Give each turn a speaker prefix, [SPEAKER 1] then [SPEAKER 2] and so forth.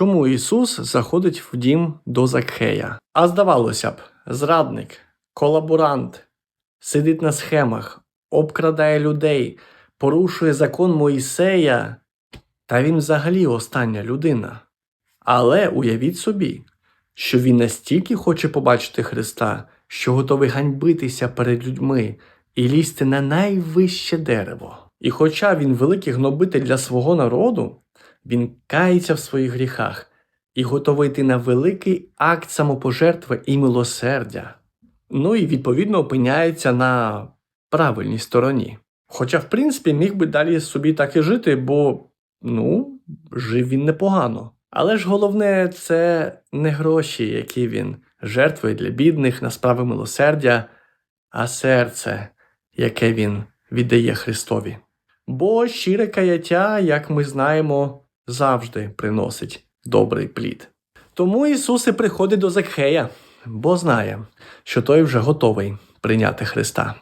[SPEAKER 1] чому Ісус заходить в дім до Закхея. А здавалося б, зрадник, колаборант, сидить на схемах, обкрадає людей, порушує закон Моїсея, та він взагалі остання людина. Але уявіть собі, що він настільки хоче побачити Христа, що готовий ганьбитися перед людьми і лізти на найвище дерево. І хоча він великий гнобитель для свого народу, він кається в своїх гріхах і готовий йти на великий акт самопожертви і милосердя. Ну і відповідно опиняється на правильній стороні. Хоча, в принципі, міг би далі собі так і жити, бо ну, жив він непогано. Але ж головне це не гроші, які він жертвує для бідних на справи милосердя, а серце, яке він віддає Христові. Бо щире каяття, як ми знаємо, завжди приносить добрий плід. Тому Ісус і приходить до Закхея, бо знає, що той вже готовий прийняти Христа.